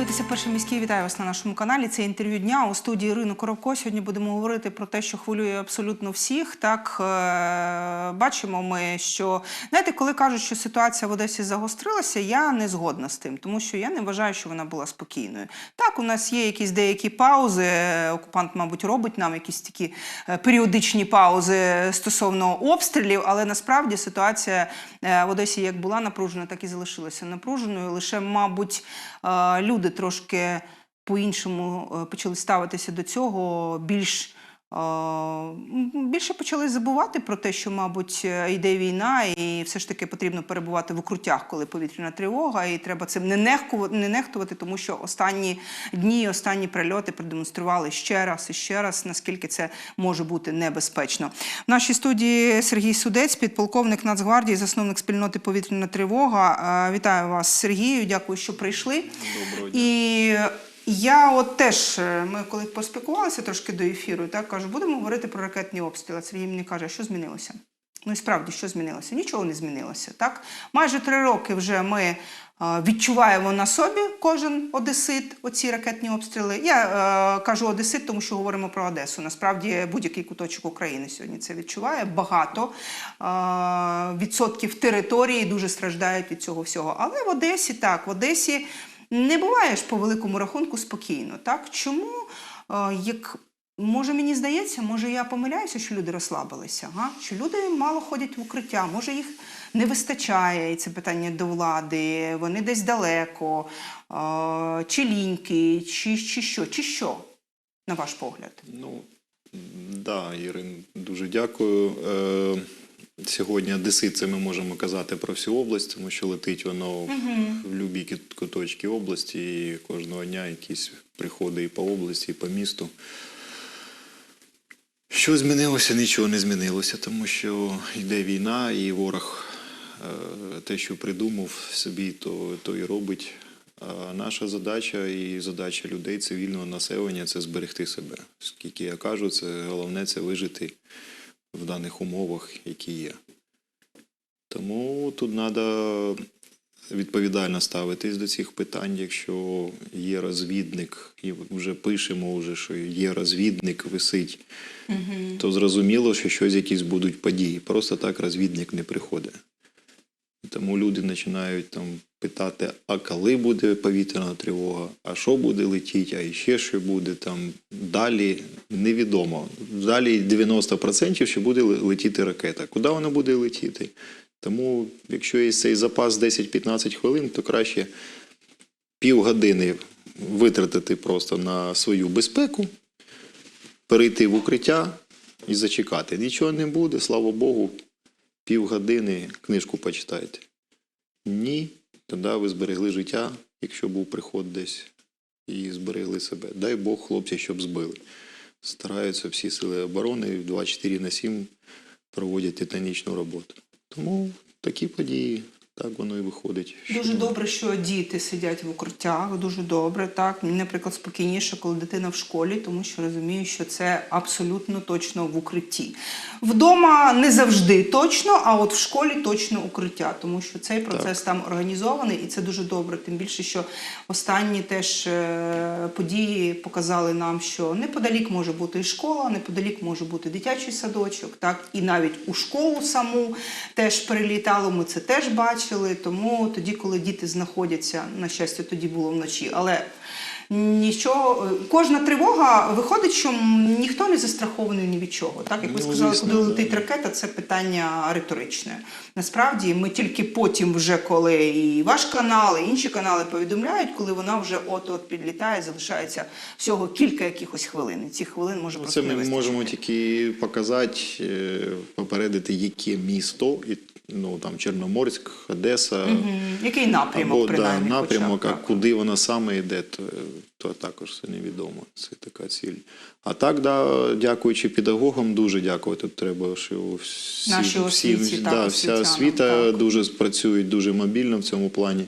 дивитеся перший міський. Вітаю вас на нашому каналі. Це інтерв'ю дня у студії Ірини Коробко. Сьогодні будемо говорити про те, що хвилює абсолютно всіх. Так е, бачимо ми, що знаєте, коли кажуть, що ситуація в Одесі загострилася, я не згодна з тим, тому що я не вважаю, що вона була спокійною. Так, у нас є якісь деякі паузи. Окупант, мабуть, робить нам якісь такі е, періодичні паузи стосовно обстрілів, але насправді ситуація е, в Одесі як була напружена, так і залишилася напруженою. Лише, мабуть, е, люди трошки по-іншому е, почали ставитися до цього, більш більше почали забувати про те, що, мабуть, йде війна, і все ж таки потрібно перебувати в укруттях, коли повітряна тривога, і треба цим не нехтувати, не нехтувати, тому що останні дні, останні прильоти продемонстрували ще раз і ще раз, наскільки це може бути небезпечно. В нашій студії Сергій Судець, підполковник Нацгвардії, засновник спільноти Повітряна тривога. Вітаю вас, Сергію. Дякую, що прийшли. Доброго дня. І я от теж, е, ми коли поспілкувалися трошки до ефіру, так кажу, будемо говорити про ракетні обстріли. Сергій мені каже, що змінилося? Ну і справді, що змінилося? Нічого не змінилося. Так? Майже три роки вже ми е, відчуваємо на собі кожен одесит оці ракетні обстріли. Я е, кажу одесит, тому що говоримо про Одесу. Насправді будь-який куточок України сьогодні це відчуває. Багато е, відсотків території дуже страждають від цього всього. Але в Одесі так, в Одесі не буває ж по великому рахунку спокійно. Так? Чому е, як Може, мені здається, може я помиляюся, що люди розслабилися, га? що люди мало ходять в укриття, може їх не вистачає, і це питання до влади, вони десь далеко, е, чи ліньки, чи, чи що, чи що, на ваш погляд? Ну, да, Ірин, дуже дякую. Е, сьогодні Одесит це ми можемо казати про всю область, тому що летить воно в будь-які кут- куточки області, і кожного дня якісь приходи і по області, і по місту. Що змінилося? Нічого не змінилося, тому що йде війна, і ворог е, те, що придумав собі, то, то і робить. А наша задача і задача людей цивільного населення це зберегти себе. Скільки я кажу, це головне це вижити в даних умовах, які є. Тому тут треба відповідально ставитись до цих питань. Якщо є розвідник, і вже пишемо, вже, що є розвідник, висить, то зрозуміло, що щось якісь будуть події. Просто так розвідник не приходить. Тому люди починають там питати, а коли буде повітряна тривога, а що буде летіти, а ще що буде там далі, невідомо. Далі 90% що буде летіти ракета. Куди вона буде летіти? Тому, якщо є цей запас 10-15 хвилин, то краще півгодини витратити просто на свою безпеку, перейти в укриття і зачекати. Нічого не буде, слава Богу, півгодини книжку почитайте. Ні, тоді ви зберегли життя, якщо був приход десь, і зберегли себе. Дай Бог хлопці, щоб збили. Стараються всі сили оборони 24 на 7 проводять титанічну роботу. Тому такі події, так воно і виходить. Дуже добре, що діти сидять в укриттях. Дуже добре. Так мені, наприклад, спокійніше, коли дитина в школі, тому що розумію, що це абсолютно точно в укритті. Вдома не завжди точно, а от в школі точно укриття, тому що цей процес там організований, і це дуже добре. Тим більше, що останні теж е, події показали нам, що неподалік може бути і школа, неподалік може бути дитячий садочок, так і навіть у школу саму теж перелітало. Ми це теж бачили. Тому тоді, коли діти знаходяться, на щастя, тоді було вночі, але. Нічого, кожна тривога виходить, що ніхто не застрахований ні від чого. Так як ви Ну, сказали, куди летить ракета, це питання риторичне. Насправді, ми тільки потім, вже коли і ваш канал, і інші канали повідомляють, коли вона вже от-от підлітає, залишається всього кілька якихось хвилин. І цих хвилин може Ну, просто Це ми вистачити. можемо тільки показати, е, попередити, яке місто, і, ну там Чорноморськ, Одеса. Мгм. Який напрямок Або да, напрямок, хоча а куди вона саме йде, то, то також це невідомо. Це така ціль. А так, да, дякуючи педагогам, дуже дякувати. Тут треба, що всі, Нашій освіті, всі, так, да, вся освіта так. дуже працюють дуже мобільно в цьому плані.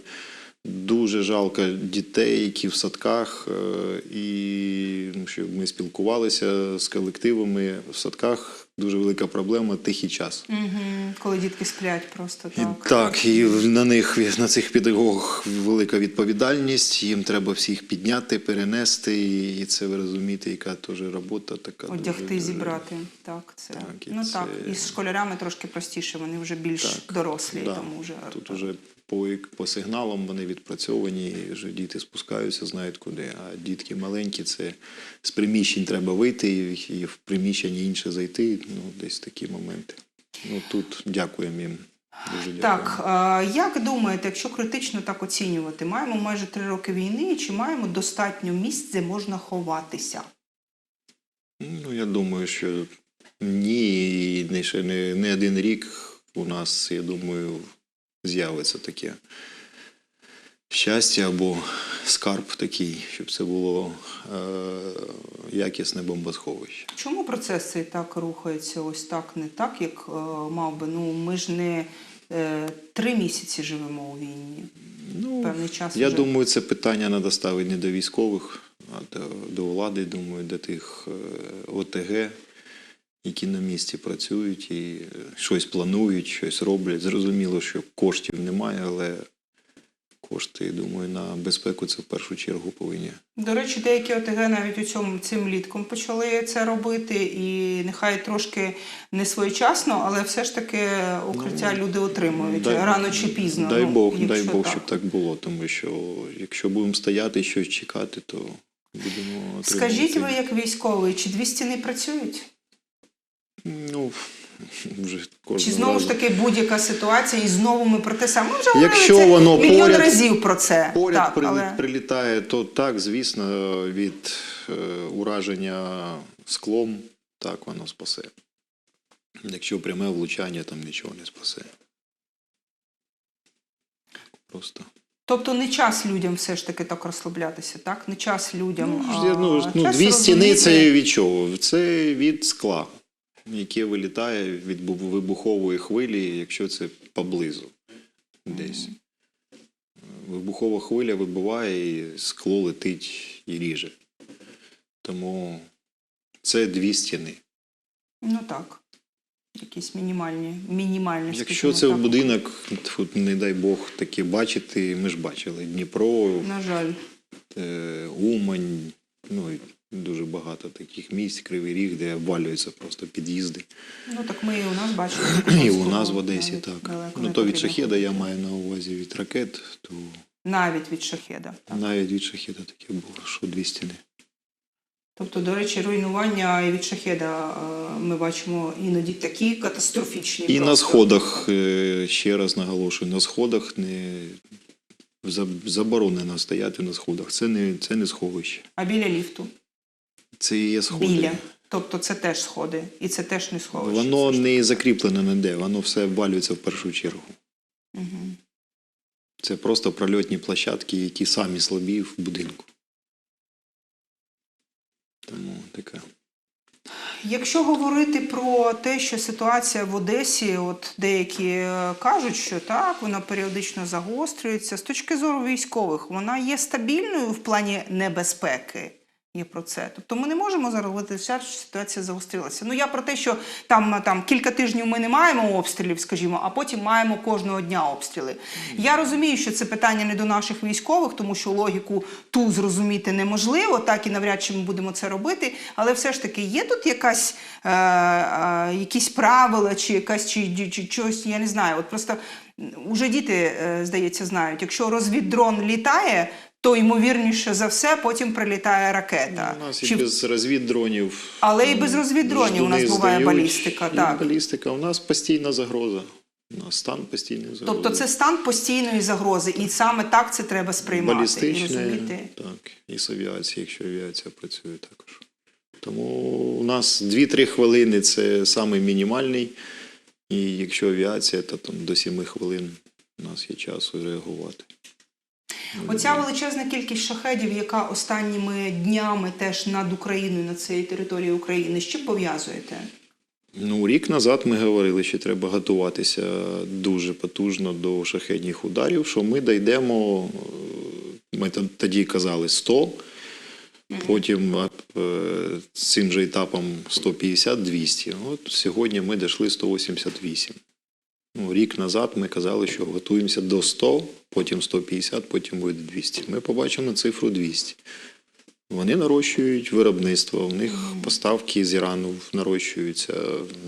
Дуже жалко дітей, які в садках, е, і ну, що ми спілкувалися з колективами в садках. Дуже велика проблема тихий час. Угу. Коли дітки сплять просто І, так. так, і на них на цих педагогах велика відповідальність. Їм треба всіх підняти, перенести, і це ви розумієте, яка теж робота така. Одягти, дуже, дуже- зібрати. Так, це. Так, і ну це- так. І з школярами трошки простіше, вони вже більш Так, дорослі, да. тому вже Тут уже по, по сигналам вони відпрацьовані, вже діти спускаються, знають куди. А дітки маленькі, це з приміщень треба вийти, і, в приміщення інше зайти. Ну, десь такі моменти. Ну тут дякуємо їм. Дуже. Так, а, як думаєте, якщо критично так оцінювати, маємо майже три роки війни, чи маємо достатньо місць, де можна ховатися? Ну, я думаю, що ні, і не ще не, не один рік у нас, я думаю, з'явиться таке щастя або скарб такий, щоб це було е, якісне бомбосховище. Чому процес цей так рухається ось так, не так, як е, мав би? Ну ми ж не е, три місяці живемо у війні. Ну, Певний час я вже. думаю, це питання треба ставити не до військових, а до, до влади, думаю, до тих е, ОТГ, які на місці працюють і е, щось планують, щось роблять. Зрозуміло, що коштів немає, але кошти, думаю, на безпеку це в першу чергу повинні. До речі, деякі ОТГ навіть у цьому цим літком почали це робити, і нехай трошки не своєчасно, але все ж таки укриття люди отримують рано чи пізно. Дай ну, Бог, дай Бог, так. щоб так було, тому що якщо будемо стояти і щось чекати, то будемо отримувати. Скажіть ви, як військовий, чи дві стіни працюють? Ну, вже Чи кожного знову ж таки будь-яка ситуація, і знову ми про те саме? Ми вже Якщо говорили це воно мільйон поряд- разів про це. Поряд так, при- але... прилітає, то так, звісно, від е, ураження склом, так воно спасе. Якщо пряме влучання, там нічого не спасе. Просто. Тобто не час людям все ж таки так розслаблятися, так? Не час людям. Ну, а ж- ну, ну, час дві стіни розуміти- це від чого? Це від скла, яке вилітає від вибухової хвилі, якщо це поблизу десь. Вибухова хвиля вибиває, і скло летить і ріже. Тому це дві стіни. Ну так. Якісь мінімальні, мінімальні. Якщо це в будинок, тут, не дай Бог таке бачити, ми ж бачили Дніпро, На жаль. е, Умань, ну дуже багато таких місць, Кривий Ріг, де обвалюються просто під'їзди. Ну так ми і у нас бачили. І у нас в Одесі так. Ну то від шахеда я маю на увазі від ракет, то Навіть від шахеда. Так. навіть від шахеда таке було, що дві стіни. Тобто, до речі, руйнування і від шахеда е, ми бачимо іноді такі катастрофічні. І на сходах, е, ще раз наголошую, на сходах не заборонено стояти на сходах. Це не, це не сховище. А біля ліфту. Це є сходи. Біля. Тобто це теж сходи. І це теж не сховище. Воно не закріплене ніде, воно все обвалюється в першу чергу. Мгм. Це просто прольотні площадки, які самі слабі в будинку. Тому така. Якщо говорити про те, що ситуація в Одесі, от деякі е, кажуть, що так, вона періодично загострюється. З точки зору військових, вона є стабільною в плані небезпеки. Є про це. Тобто ми не можемо зараз говорити, що ситуація загострилася. Ну я про те, що там, там кілька тижнів ми не маємо обстрілів, скажімо, а потім маємо кожного дня обстріли. Я розумію, що це питання не до наших військових, тому що логіку ту зрозуміти неможливо, так і навряд чи ми будемо це робити. Але все ж таки є тут якась е, е, якісь правила, чи якась чи, чи, чи щось, я не знаю. От просто уже діти, е, здається, знають, якщо розвіддрон літає. То ймовірніше за все потім прилітає ракета. У нас Чи і без розвіддронів. Але і без розвіддронів у нас буває здають. балістика, І так. балістика. У нас постійна загроза. У нас стан постійної загрози. Тобто це стан постійної загрози, і саме так це треба сприймати і балістичне, розуміти. так, і з авіації, якщо авіація працює також. Тому у нас 2-3 хвилини це саме мінімальний. І якщо авіація, то там до 7 хвилин у нас є часу реагувати. Оця величезна кількість шахедів, яка останніми днями теж над Україною, над цією територією України, з чим пов'язуєте? Ну, рік назад ми говорили, що треба готуватися дуже потужно до шахедних ударів, що ми дійдемо, е, ми тоді казали 100, Потім е, цим же етапом 150-200. От сьогодні ми дійшли 188. Ну, рік назад ми казали, що готуємося до 100, потім 150, потім буде 200. Ми побачимо цифру 200. Вони нарощують виробництво, у них поставки з Ірану нарощуються.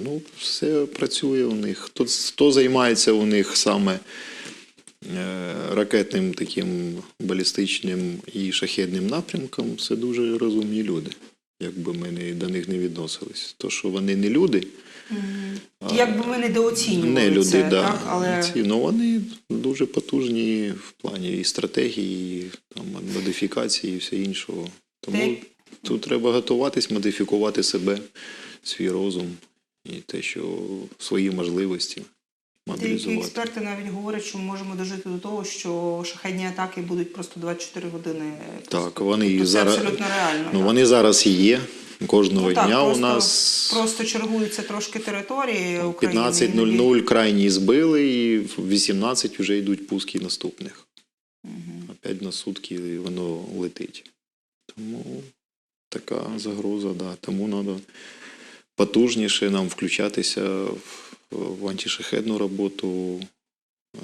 Ну, все працює у них. Хто, хто займається у них саме е, ракетним таким балістичним і шахедним напрямком, це дуже розумні люди. Якби ми не, до них не відносились. То, що вони не люди, Як би ми недооцінювали не люди, це, да. так? але Ці, ну, вони дуже потужні в плані і стратегії, і там, модифікації і все іншого. Тому Те- тут треба готуватись, модифікувати себе, свій розум і те, що свої можливості деякі експерти навіть говорять, що ми можемо дожити до того, що шахедні атаки будуть просто 24 години. Так, вони Тобто це зараз абсолютно реально. ну, так. вони зараз і є. Кожного Ну, так, дня просто, у нас просто чергуються трошки території України. 15.00 крайні збили, і в 18 вже йдуть пуски наступних. Опять на сутки воно летить. Тому така загроза, да. Тому треба потужніше нам включатися в, в антишахедну роботу е,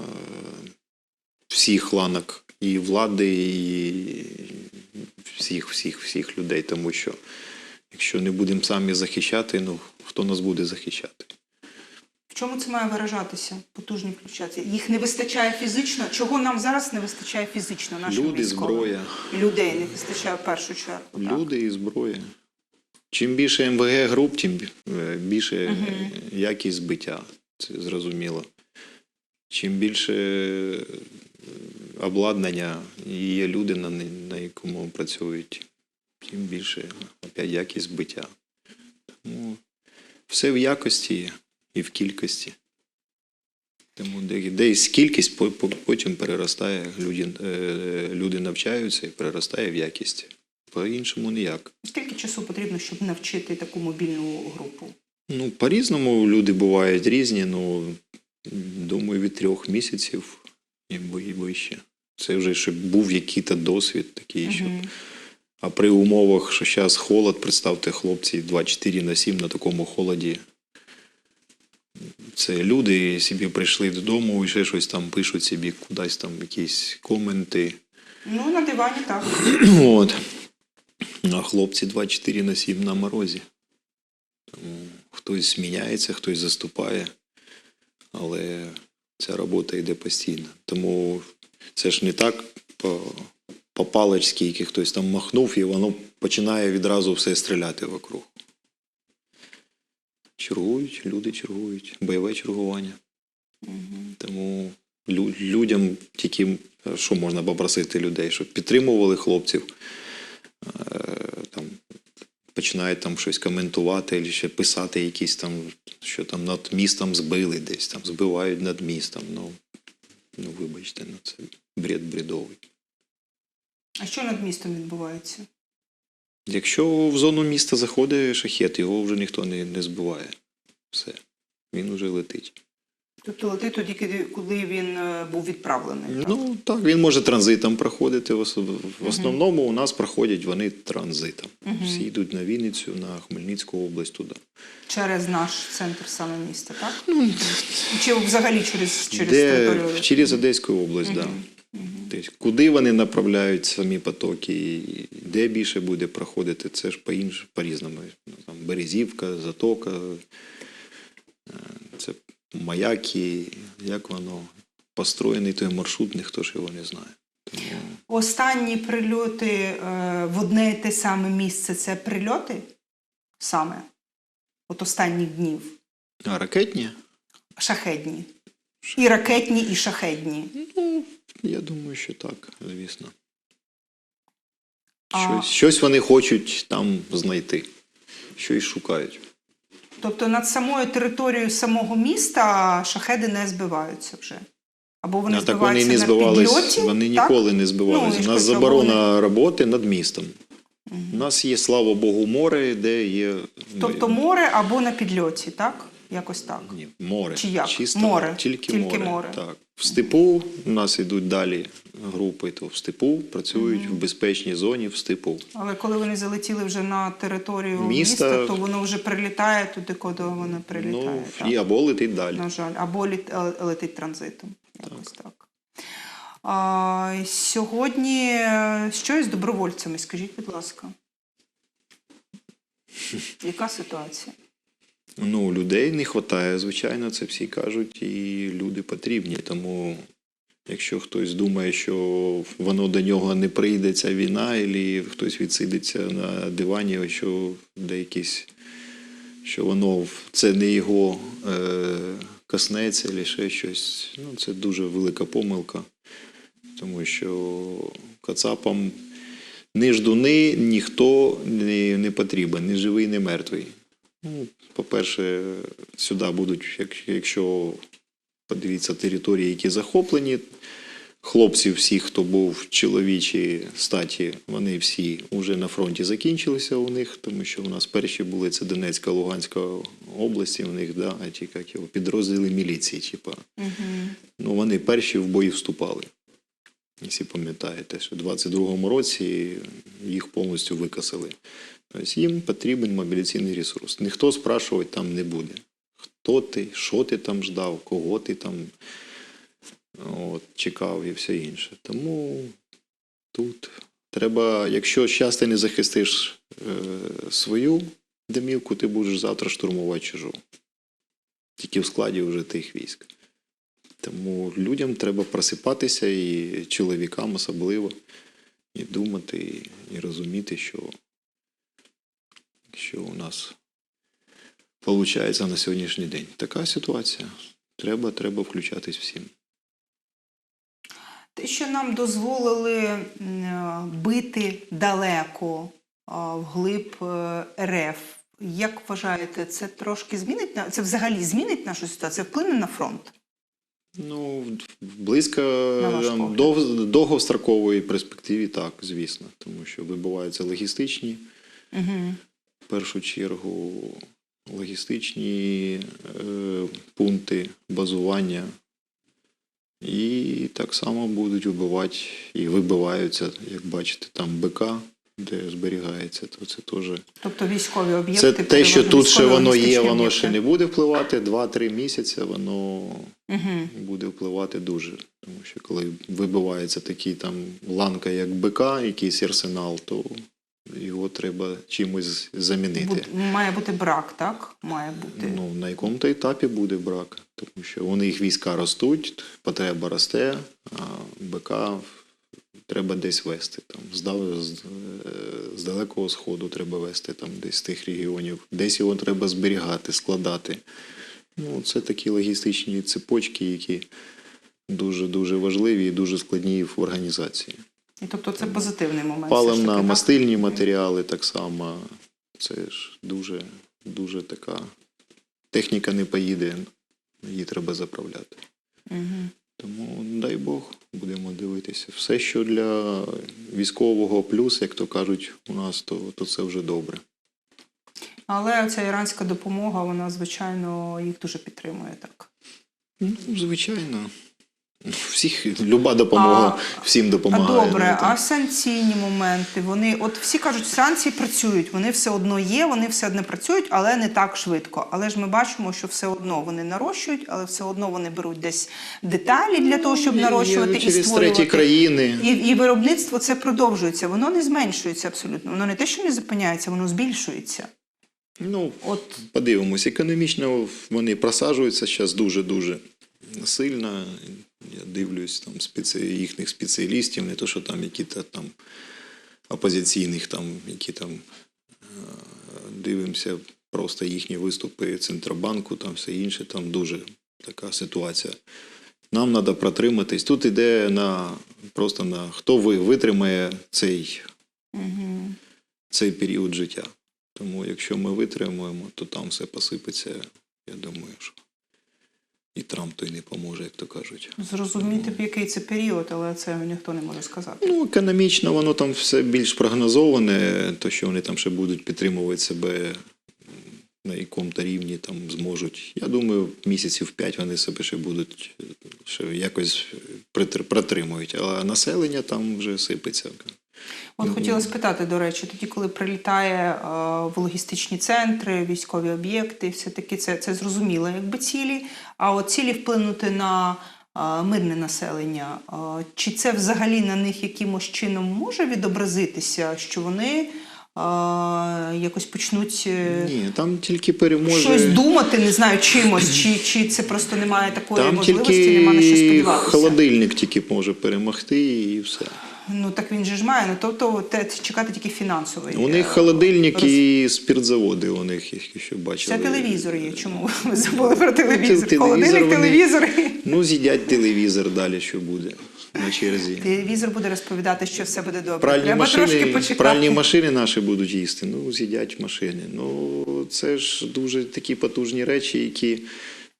всіх ланок і влади, і всіх, всіх, всіх людей. Тому що якщо не будемо самі захищати, ну хто нас буде захищати? В чому це має виражатися? Потужні включатися. Їх не вистачає фізично. Чого нам зараз не вистачає фізично? Нашим Люди, військовим? зброя. Людей не вистачає в першу чергу. так? Люди і зброя. Чим більше МВГ груп, тим е, більше е, якість збиття. Це зрозуміло. Чим більше е, обладнання і є люди, на, на якому працюють, тим більше опять якість збиття. Тому все в якості і в кількості. Тому десь кількість по- по- потім переростає, люди, люди навчаються і переростає в якість. По-іншому ніяк. Скільки часу потрібно, щоб навчити таку мобільну групу? Ну, по-різному люди бувають різні, ну, думаю, від трьох місяців і вище. Це вже щоб був якийсь досвід такий, що. А при умовах, що зараз холод, представте, хлопці 24 на 7 на такому холоді. Це люди собі прийшли додому і ще щось там пишуть собі кудись там якісь коменти. Ну, на дивані так. От. А хлопці 24 на 7 на морозі. Тому хтось зміняється, хтось заступає, але ця робота йде постійно. Тому це ж не так по, по паличці, скільки хтось там махнув, і воно починає відразу все стріляти вокруг. Чергують, люди чергують, бойове чергування. Тому лю- людям тільки що можна попросити людей, щоб підтримували хлопців, там, починають там щось коментувати, або ще писати якісь там, що там над містом збили десь, там збивають над містом. Ну, ну вибачте, ну це бред бредовий. А що над містом відбувається? Якщо в зону міста заходить шахет, його вже ніхто не, не збиває. Все. Він вже летить. Тобто летить тоді, коли- він е, був відправлений. Ну так, він може транзитом проходити. В ос- в основному у нас проходять вони транзитом. Всі йдуть на Вінницю, на Хмельницьку область туди. Через наш центр саме міста, так? Чи взагалі через, через Ну, Де, територію? через Одеську область, так. Тобто, куди вони направляють самі потоки, де більше буде проходити, це ж по інш, по-різному. Ну, Там Березівка, Затока, маяки, як воно построєний той маршрут, ніхто ж його не знає. Тому Останні прильоти е, в одне і те саме місце це прильоти саме? От останніх днів. а ракетні? Шахедні. І ракетні, і шахедні. Ну, я думаю, що так, звісно. А- Щось, щось вони хочуть там знайти, щось шукають. Тобто над самою територією самого міста шахеди не збиваються вже. Або вони а так вони не збивались, на підльоті, вони так? ніколи не збивались. Ну, У нас заборона заборона роботи над містом. У нас є, слава Богу, море, де є. Тобто море або на підльоті, так? Якось так. Ні, море. Чи як? Чисто Море. Тільки, Тільки море. море. Так. В степу у нас йдуть далі групи, то в степу працюють в безпечній зоні в степу. Але коли вони залетіли вже на територію Міста- міста, то воно вже прилітає туди, куди воно прилітає. Ну, так? і або летить далі. На жаль, або літ, е, летить транзитом. Якось так. А, сьогодні е, що із добровольцями? Скажіть, будь ласка. Яка ситуація? Ну, людей не вистачає, звичайно, це всі кажуть, і люди потрібні. Тому, якщо хтось думає, що воно до нього не прийде ця війна, або хтось відсидиться на дивані, що деякісь, що воно це не його е, коснеться, або ще щось. Ну, це дуже велика помилка. Тому що кацапам ні ждуни ніхто не, не потрібен, ні живий, ні мертвий. Ну, по-перше, сюди будуть, якщо подивіться території, які захоплені, хлопці всі, хто був чоловічі статі, вони всі вже на фронті закінчилися у них, тому що у нас перші були це Донецька, Луганська області, у них, да, ті, як його, підрозділи міліції, типа. Угу. Ну, вони перші в бої вступали. Якщо пам'ятаєте, що в 22-му році їх повністю викосили. Тобто їм потрібен мобілізаційний ресурс. Ніхто спрашувати там не буде. Хто ти, що ти там ждав, кого ти там от, чекав і все інше. Тому тут треба, якщо зараз ти не захистиш е, свою домівку, ти будеш завтра штурмувати чужу. Тільки в складі вже тих військ. Тому людям треба просипатися, і чоловікам особливо, і думати, і, розуміти, що, що у нас виходить на сьогоднішній день. Така ситуація. Треба, треба включатись всім. Те, що нам дозволили бити далеко вглиб е, РФ, як вважаєте, це трошки змінить це взагалі змінить нашу ситуацію? Вплине на фронт? Ну, близько погляд. дов, довгострокової перспективі, так, звісно, тому що вибиваються логістичні, Угу. в першу чергу, логістичні е, пункти базування. І так само будуть вибивати і вибиваються, як бачите, там БК, де зберігається, то це теж. Тобто військові об'єкти. Це те, що тут ще воно є, воно об'єкти. ще не буде впливати. 2-3 місяці воно Мгм. буде впливати дуже. Тому що коли вибивається такий там ланка, як БК, якийсь арсенал, то його треба чимось замінити. Буд- Має бути брак, так? Має бути. Ну, на якому-то етапі буде брак, тому що у них війська ростуть, потреба росте, а БК треба десь вести. Там, з, з, е, з далекого сходу треба вести, там, десь з тих регіонів, десь його треба зберігати, складати. Ну, це такі логістичні цепочки, які дуже-дуже важливі і дуже складні в організації. І тобто це позитивний момент. Паливна, мастильні матеріали так само. Це ж дуже, дуже така. Техніка не поїде, її треба заправляти. Мгм. Тому дай Бог, будемо дивитися. Все, що для військового плюс, як то кажуть у нас, то, то це вже добре. Але ця іранська допомога, вона, звичайно, їх дуже підтримує так. Ну, звичайно. Всіх, люба допомога всім А допомагає. добре, ну, а санкційні моменти, вони, от всі кажуть, санкції працюють, вони все одно є, вони все одно працюють, але не так швидко. Але ж ми бачимо, що все одно вони нарощують, але все одно вони беруть десь деталі для того, щоб Є- нарощувати і через створювати. треті країни. І, і виробництво це продовжується. Воно не зменшується абсолютно. Воно не те, що не зупиняється, воно збільшується. Ну, От Подивимось, економічно вони просаджуються зараз дуже-дуже сильно. Я дивлюсь там спеці... їхніх спеціалістів, не то, що там які-то там опозиційних, там, які там е, дивимося просто їхні виступи Центробанку, там все інше, там дуже така ситуація. Нам треба протриматись. Тут іде на просто на хто ви витримає цей угу. цей період життя. Тому якщо ми витримуємо, то там все посипеться. Я думаю, що і Трамп той не поможе, як то кажуть. зрозуміти, б, який це період, але це ніхто не може сказати. Ну, економічно воно там все більш прогнозоване, то що вони там ще будуть підтримувати себе на якому-то рівні там зможуть. Я думаю, місяців п'ять вони себе ще будуть ще якось протримують. А населення там вже сипеться. От хотіла спитати, до речі, тоді, коли прилітає е, в логістичні центри, військові об'єкти, все-таки це, це зрозуміло, якби цілі. А от цілі вплинути на е, мирне населення, е, чи це взагалі на них якимось чином може відобразитися, що вони якось почнуть Ні, там тільки переможе. щось думати, не знаю, чимось, чи, чи це просто немає такої Там можливості, тільки нема на що сподіватися. холодильник тільки може перемогти і все. Ну так він же ж має. Ну тобто те, чекати тільки фінансовий. У них е, холодильник роз- і спиртзаводи у них, якщо бачили. Це телевізор є. Чому ви забули про телевізор? телевізор Холодильник, вони- телевізор. Ну, з'їдять телевізор далі, що буде на черзі. Телевізор буде розповідати, що все буде добре. Пральні Треба трошки машини, почекати. пральні машини наші будуть їсти, ну, з'їдять машини. Ну, це ж дуже такі потужні речі, які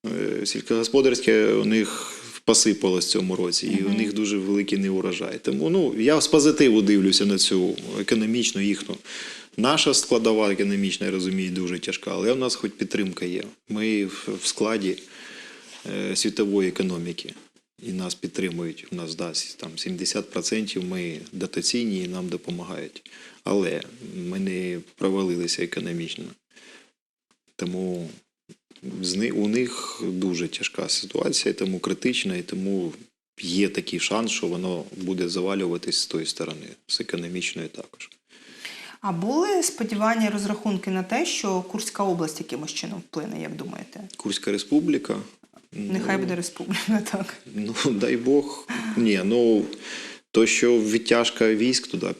е, сільськогосподарське у них посипалось в цьому році, і у них дуже великий неурожай. Тому ну, я з позитиву дивлюся на цю економічну їхню. Наша складова економічна, я розумію, дуже тяжка, але в нас хоч підтримка є. Ми в складі е, світової економіки. І нас підтримують. У нас да, там 70% ми дотаційні і нам допомагають. Але ми не провалилися економічно. Тому у них дуже тяжка ситуація, тому критична, і тому є такий шанс, що воно буде завалюватись з тої сторони, з економічної також. А були сподівання, розрахунки на те, що Курська область якимось чином вплине, як думаєте? Курська республіка. Нехай буде республіка, так. Ну, дай Бог. Ні, ну то, що відтяжка військ туди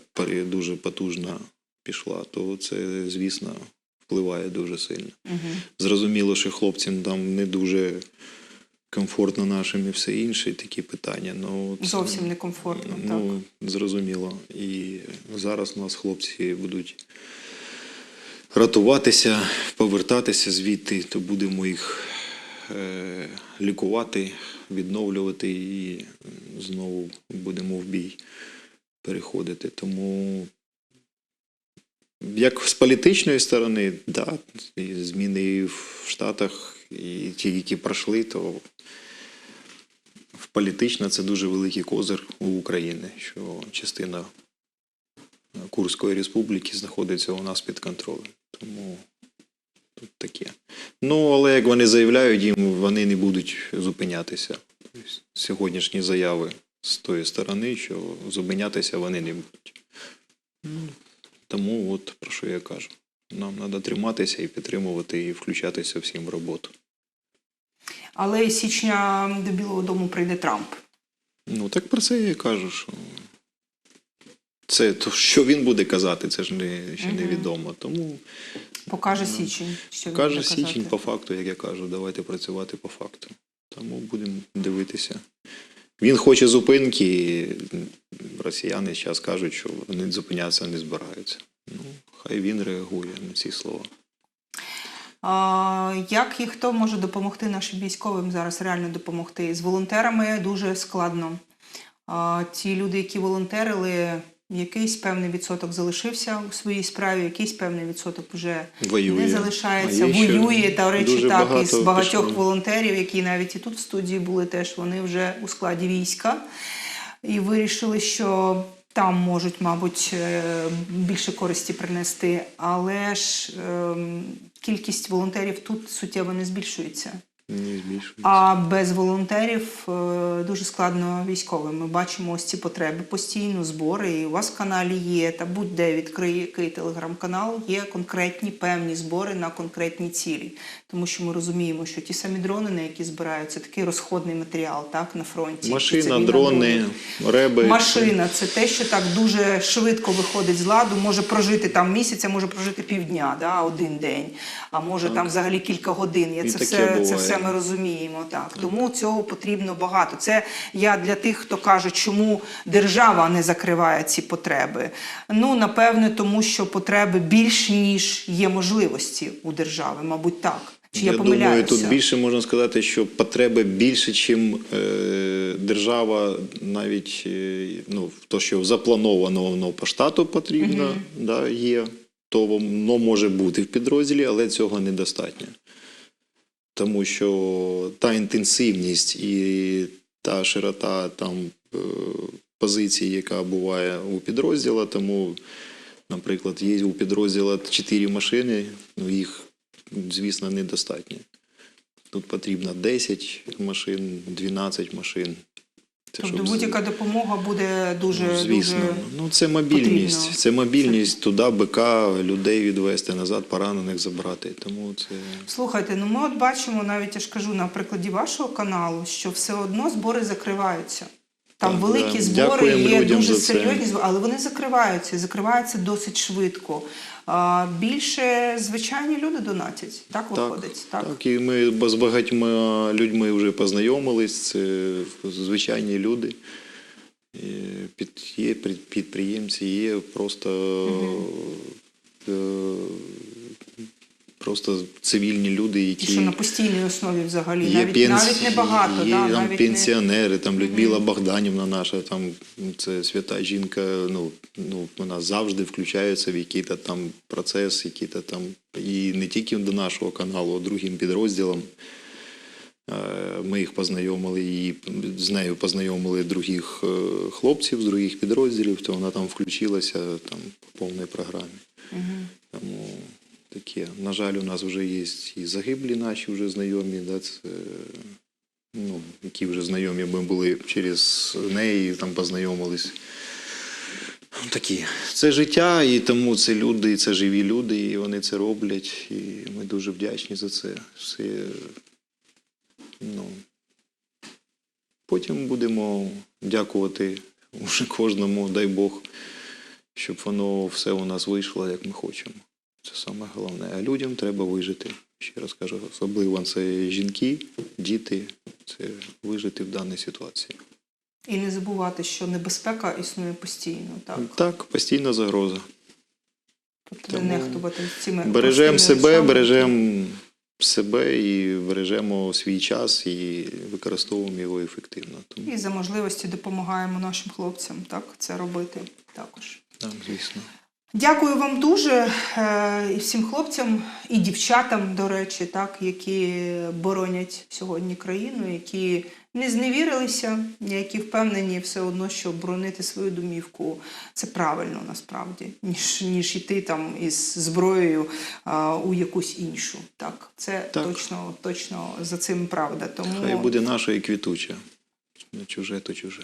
дуже потужна пішла, то це, звісно, впливає дуже сильно. Угу. Зрозуміло, що хлопцям там не дуже комфортно нашим і все інше, і такі питання. Ну, це, Зовсім некомфортно. так. Ну, зрозуміло. І зараз у нас хлопці будуть ратуватися, повертатися звідти, то будемо їх е, лікувати, відновлювати і знову будемо в бій переходити. Тому як з політичної сторони, да, і зміни і в Штатах, і ті, які пройшли, то в політично це дуже великий козир у України, що частина Курської республіки знаходиться у нас під контролем. Тому тут таке. Ну, але як вони заявляють, їм вони не будуть зупинятися. Тобто, сьогоднішні заяви з тої сторони, що зупинятися вони не будуть. Ну, Тому от про що я кажу. Нам треба триматися і підтримувати, і включатися всім в роботу. Але січня до Білого Дому прийде Трамп. Ну, так про це я кажу, що це то, що він буде казати, це ж не, ще Мгм. невідомо. Тому Покаже січень. Що він каже буде казати. січень по факту, як я кажу, давайте працювати по факту. Тому будемо дивитися. Він хоче зупинки, росіяни зараз кажуть, що вони зупинятися не збираються. Ну, хай він реагує на ці слова. А, як і хто може допомогти нашим військовим зараз реально допомогти? З волонтерами дуже складно. А, ті люди, які волонтерили, якийсь певний відсоток залишився у своїй справі, якийсь певний відсоток вже Воює. не залишається, воює. Та речі, так, із багатьох пішло. волонтерів, які навіть і тут в студії були, теж вони вже у складі війська і вирішили, що там можуть, мабуть, е, більше користі принести, але ж ем, кількість волонтерів тут суттєво не збільшується. Збільшується. А без волонтерів е, дуже складно військовим. Ми бачимо ось ці потреби постійно, збори. І у вас в каналі є, та будь-де відкриє телеграм-канал, є конкретні певні збори на конкретні цілі. Тому що ми розуміємо, що ті самі дрони, на які збирають, це такий розходний матеріал так, на фронті. Машина, дрони, реби. Машина це те, що так дуже швидко виходить з ладу, може прожити там місяця, може прожити півдня, да, один день, а може там взагалі кілька годин. Я І це все, це все ми розуміємо. Так. Тому цього потрібно багато. Це я для тих, хто каже, чому держава не закриває ці потреби. Ну, напевне, тому що потреби більш, ніж є можливості у держави, мабуть, так. Чи я, я думаю, тут більше можна сказати, що потреби більше, чим е, держава, навіть е, ну, то, що заплановано воно по штату потрібно, да, є. то воно може бути в підрозділі, але цього недостатньо. Тому що та інтенсивність і та широта там е, позицій, яка буває у підрозділа, тому, наприклад, є у підрозділа 4 машини, ну їх, звісно, недостатньо. Тут потрібно 10 машин, 12 машин. Це Тобто щоб будь-яка допомога буде дуже Ну, звісно. дуже Ну, це мобільність. потрібно. Це мобільність туди бика людей відвести назад, поранених забрати. Тому це Слухайте, ну ми от бачимо, навіть я ж кажу на прикладі вашого каналу, що все одно збори закриваються. Там Так, великі да. збори Дякуємо є дуже серйозні, збори, але вони закриваються, закриваються досить швидко. Більше звичайні люди донатять, так виходить? так, так. І ми з багатьма людьми вже познайомились. Це звичайні люди. Під, є підприємці, є просто, е, просто цивільні люди, І які. що на постійній основі взагалі, Є навіть, пенс- навіть не багато, є да, там навіть пенсіонери, там Людмила Богданівна наша, там це свята жінка. Ну, ну вона завжди включається в якийсь там процес, які там і не тільки до нашого каналу, а другим підрозділам. Е, Ми їх познайомили і з нею познайомили других е, хлопців з других підрозділів, то вона там включилася там по повній програмі. не... Тому таке. На жаль, у нас вже є і загиблі наші вже знайомі, да, це, ну, які вже знайомі ми були через неї, там познайомились. Такі. Це життя, і тому це люди, і це живі люди, і вони це роблять. І ми дуже вдячні за це. Все, ну, потім будемо дякувати уже кожному, дай Бог, щоб воно все у нас вийшло, як ми хочемо. Це саме головне. А людям треба вижити. Ще раз кажу, особливо це жінки, діти. Це вижити в даній ситуації. І не забувати, що небезпека існує постійно, так? Так, постійна загроза. Тобто не Тому нехтувати цими Бережемо себе, бережемо себе і бережемо свій час і використовуємо його ефективно. Тому І за можливості допомагаємо нашим хлопцям так, це робити також. так, звісно. Дякую вам дуже е, і всім хлопцям, і дівчатам, до речі, так, які боронять сьогодні країну, які не зневірилися, які впевнені все одно, що боронити свою домівку це правильно насправді, ніж, ніж йти там із зброєю а, у якусь іншу. Так, це Так. точно, точно за цим правда. Тому Хай буде наша і квітуча. Не чуже, то чуже.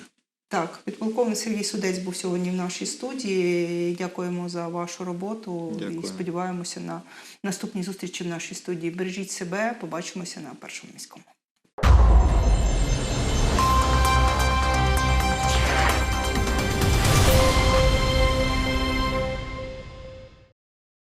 Так, підполковник Сергій Судець був сьогодні в нашій студії. Дякуємо за вашу роботу Дякую. і сподіваємося на наступні зустрічі в нашій студії. Бережіть себе, побачимося на першому міському.